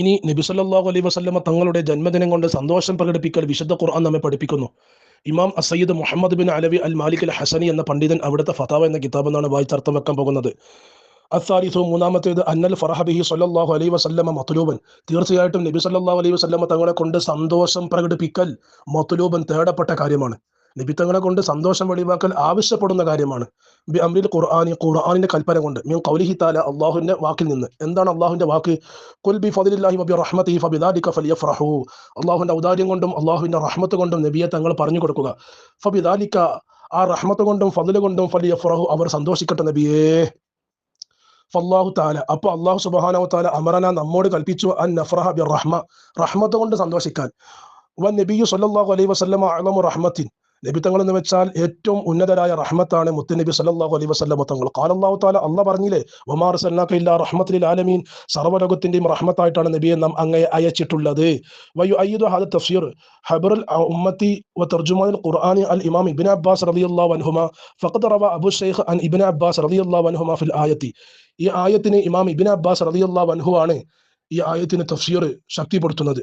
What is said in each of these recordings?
ഇനി നബി സല്ലല്ലാഹു അലൈഹി വസല്ലമ തങ്ങളുടെ ജന്മദിനം കൊണ്ട് സന്തോഷം പ്രകടിപ്പിക്കൽ വിശുദ്ധ ഖുർആൻ നമ്മെ പഠിപ്പിക്കുന്നു. ഇമാം Assayyid Muhammad bin Alawi al Malik al Hasani എന്ന പണ്ഡിതൻ അവിടുത്തെ ഫതാവ എന്ന കിതാബ് എന്നാണ് വായിച്ചർത്ഥം വെക്കാൻ പോകുന്നത്. അസാലിസു മൂന്നാമത്തേത് അന്നൽ ഫറഹബിഹി സല്ലല്ലാഹു അലൈഹി വസല്ലമ മത്തുലൂബൻ തീർച്ചയായിട്ടും നബി സല്ലല്ലാഹു അലൈഹി വസല്ലമ തങ്ങളെ കൊണ്ട് സന്തോഷം പ്രകടിപ്പിക്കൽ മത്തുലൂബൻ തേടപ്പെട്ട കാര്യമാണ്. നബി കൊണ്ട് സന്തോഷം വെളിവാക്കൽ ആവശ്യപ്പെടുന്ന കാര്യമാണ്. ബി അമ്രിൽ ഖുർആാനി ഖുർആാനിന്റെ കൽപ്പന കൊണ്ട്. മീൻ കൗലിഹി താല അള്ളാഹുവിന്റെ വാക്കിൽ നിന്ന്. എന്താണ് അള്ളാഹുവിന്റെ വാക്ക്? കുൽ ബി ഫദിലില്ലാഹി വബി റഹ്മത്തിഹി ഫബിദാലിക ഫലിയഫ്റഹു. അള്ളാഹുവിന്റെ ഔദാര്യം കൊണ്ടും അള്ളാഹുവിന്റെ റഹ്മത്ത് കൊണ്ടും നബിയെ തങ്ങൾ പറഞ്ഞു കൊടുക്കുക. ഫബിദാലിക ആ റഹ്മത്ത് കൊണ്ടും ഫതിൽ കൊണ്ടും ഫലിയഫ്റഹു. അവർ സന്തോഷിക്കട്ടെ നബിയേ. ഫല്ലാഹു താല അപ്പൊ അള്ളാഹു സുബാനു താല അമറന നമ്മോട് കൽപ്പിച്ചു അൻ നഫ്രഹ ബി റഹ്മ. റഹ്മത്ത് കൊണ്ട് സന്തോഷിക്കാൻ. വൻ നബിയു സല്ലല്ലാഹു അലൈഹി വസല്ലമ അഅലമു റഹ്മത്തിൻ. നബിത്തങ്ങൾ എന്ന് വെച്ചാൽ ഏറ്റവും ഉന്നതരായ റഹ്മത്താണ് മുത്തുനബി സല്ലാഹു അലൈ വസ്ലമ തങ്ങൾ. കാലല്ലാഹു താല അല്ല പറഞ്ഞില്ലേ ഒമാർ സല്ലാഖില്ല റഹ്മത്തിൽ ആലമീൻ. സർവലോകത്തിന്റെയും റഹ്മത്തായിട്ടാണ് നബിയെ നാം അങ്ങയെ അയച്ചിട്ടുള്ളത്. വയു അയ്യദ് ഹാദ തഫ്സീർ ഹബറുൽ ഉമ്മത്തി വ തർജുമാൻ ഖുർആൻ അൽ ഇമാം ഇബിൻ അബ്ബാസ് റളിയല്ലാഹു വൻഹുമ ഫഖദ് റവ അബു ഷെയ്ഖ് അൻ ഇബിൻ അബ്ബാസ് റളിയല്ലാഹു വൻഹുമ ഫിൽ ആയത്തി. ഈ ആയത്തിന് ഇമാം ഇബിൻ അബ്ബാസ് റളിയല്ലാഹു അൻഹു ആണ് ഈ ആയത്തിന് തഫ്സീർ ശക്തിപ്പെടുത്തുന്നത്.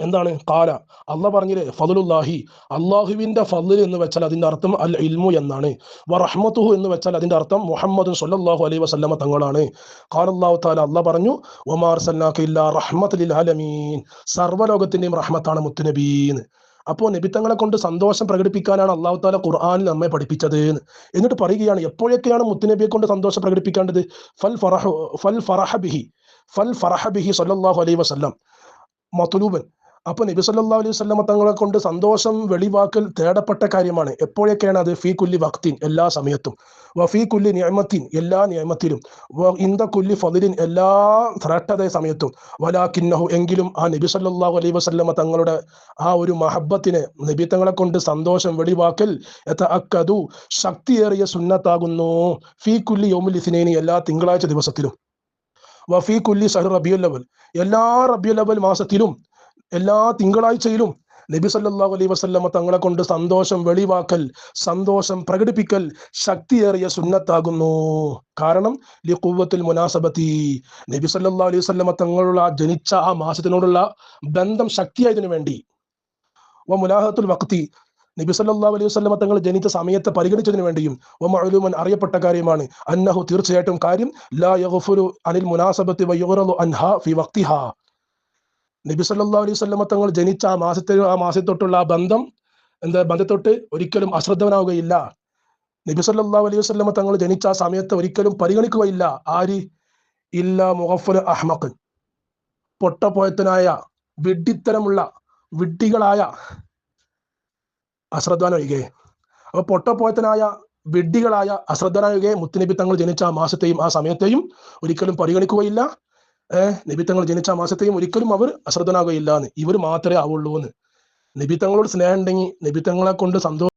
എന്താണ്? കാല. അല്ല പറഞ്ഞില്ലേ ഫതുലുല്ലാഹി അള്ളാഹുവിന്റെ ഫലിൽ എന്ന് വെച്ചാൽ അതിന്റെ അർത്ഥം അൽ ഇൽമു എന്നാണ്. വറഹ്മത്തുഹു എന്ന് വെച്ചാൽ അതിന്റെ അർത്ഥം മുഹമ്മദ് സല്ലല്ലാഹു അലൈഹി വസല്ലമ തങ്ങളാണ്. കാലല്ലാഹു താല അല്ല പറഞ്ഞു വമാ അർസൽനാക ഇല്ലാ റഹ്മത്തുൽ ലിൽ ആലമീൻ സർവലോകത്തിന്റെയും റഹ്മത്താണ് മുത്തുനബീന്ന്. അപ്പോൾ നബിത്തങ്ങളെ കൊണ്ട് സന്തോഷം പ്രകടിപ്പിക്കാനാണ് അള്ളാഹു താല ഖുർആാനിൽ നമ്മെ പഠിപ്പിച്ചത് എന്ന്. എന്നിട്ട് പറയുകയാണ് എപ്പോഴൊക്കെയാണ് മുത്തുനബിയെ കൊണ്ട് സന്തോഷം പ്രകടിപ്പിക്കേണ്ടത്? ഫൽ ഫറഹ ഫൽ ഫറഹ ബിഹി. ഫൽ ഫറഹ ബിഹി സല്ലല്ലാഹു അലൈഹി വസല്ലം. മത്തുലൂബൻ അപ്പൊ നബി സല്ലാ അലൈഹി വസല്ലമ തങ്ങളെ കൊണ്ട് സന്തോഷം വെളിവാക്കൽ തേടപ്പെട്ട കാര്യമാണ്. എപ്പോഴൊക്കെയാണ് അത്? ഫീ കുല്ലി വക്തിൻ എല്ലാ സമയത്തും. വഫീ കുല്ലി നിയമത്തിൻ എല്ലാ നിയമത്തിലും ഇന്ത കുല്ലി ഫതിലിൻ എല്ലാ ത്രട്ടത സമയത്തും. വലാക്കിന്നഹു എങ്കിലും ആ നബി സല്ലല്ലാഹു അലൈഹി വസല്ലമ തങ്ങളുടെ ആ ഒരു മഹബത്തിന് നബി തങ്ങളെ കൊണ്ട് സന്തോഷം വെളിവാക്കൽ അക്കതു ശക്തിയേറിയ സുന്നത്താകുന്നു. ഫീ കുല്ലി യോമുൽ ഇസിനേനി എല്ലാ തിങ്കളാഴ്ച ദിവസത്തിലും. വഫീ കുല്ലി സഹർ റബിയുൽ അവൽ എല്ലാ റബിയുൽ അവൽ മാസത്തിലും എല്ലാ തിങ്കളാഴ്ചയിലും നബി സല്ലല്ലാഹു അലൈ വസല്ലമ തങ്ങളെ കൊണ്ട് സന്തോഷം വെളിവാക്കൽ സന്തോഷം പ്രകടിപ്പിക്കൽ ശക്തിയേറിയ സുന്നത്താകുന്നു. കാരണം ലിഖുവത്തുൽ മുനാസബത്തി. നബി സല്ലാ അലൈഹി വസല്ലമ തങ്ങളുള്ള ജനിച്ച ആ മാസത്തിനോടുള്ള ബന്ധം ശക്തിയായതിനു വേണ്ടി. വ മുലാഹത്തുൽ വക്തി നബി സല്ലാ അലൈഹി വസല്ലമ തങ്ങൾ ജനിച്ച സമയത്തെ പരിഗണിച്ചതിന് വേണ്ടിയും വമഅലൂമൻ അറിയപ്പെട്ട കാര്യമാണ്. അന്നഹു തീർച്ചയായിട്ടും കാര്യം ലാ യഹുഫുരു അനിൽ മുനാസബത്തി വയുറദു അൻഹ ഫി വക്തിഹാ നബി സല്ലാ അലൈഹി വസല്ലമ തങ്ങൾ ജനിച്ച ആ മാസത്തെ ആ മാസത്തൊട്ടുള്ള ആ ബന്ധം എന്താ ബന്ധത്തൊട്ട് ഒരിക്കലും അശ്രദ്ധവനാവുകയില്ല. നബി സല്ലാ അലൈഹി വസല്ലമ തങ്ങൾ ജനിച്ച ആ സമയത്ത് ഒരിക്കലും പരിഗണിക്കുകയില്ല. ആര്? ഇല്ല മുഹഫുൽ അഹ്മഖ്. പൊട്ടപ്പോയത്തനായ വിഡ്ഢിത്തരമുള്ള വിഡ്ഢികളായ അശ്രദ്ധനൊഴികെ അപ്പൊ പൊട്ടപ്പോയത്തനായ വിഡ്ഢികളായ അശ്രദ്ധനായ മുത്തുനബി തങ്ങൾ ജനിച്ച ആ മാസത്തെയും ആ സമയത്തെയും ഒരിക്കലും പരിഗണിക്കുകയില്ല. ഏഹ് നബി തങ്ങൾ ജനിച്ച മാസത്തെയും ഒരിക്കലും അവർ അശ്രദ്ധനാകുകയില്ല എന്ന് ഇവർ മാത്രമേ ആവുള്ളൂ എന്ന് നിബിത്തങ്ങളോട് തങ്ങളോട് സ്നേഹം ഉണ്ടെങ്കിൽ നിബിത്തങ്ങളെ തങ്ങളെ കൊണ്ട് സന്തോഷം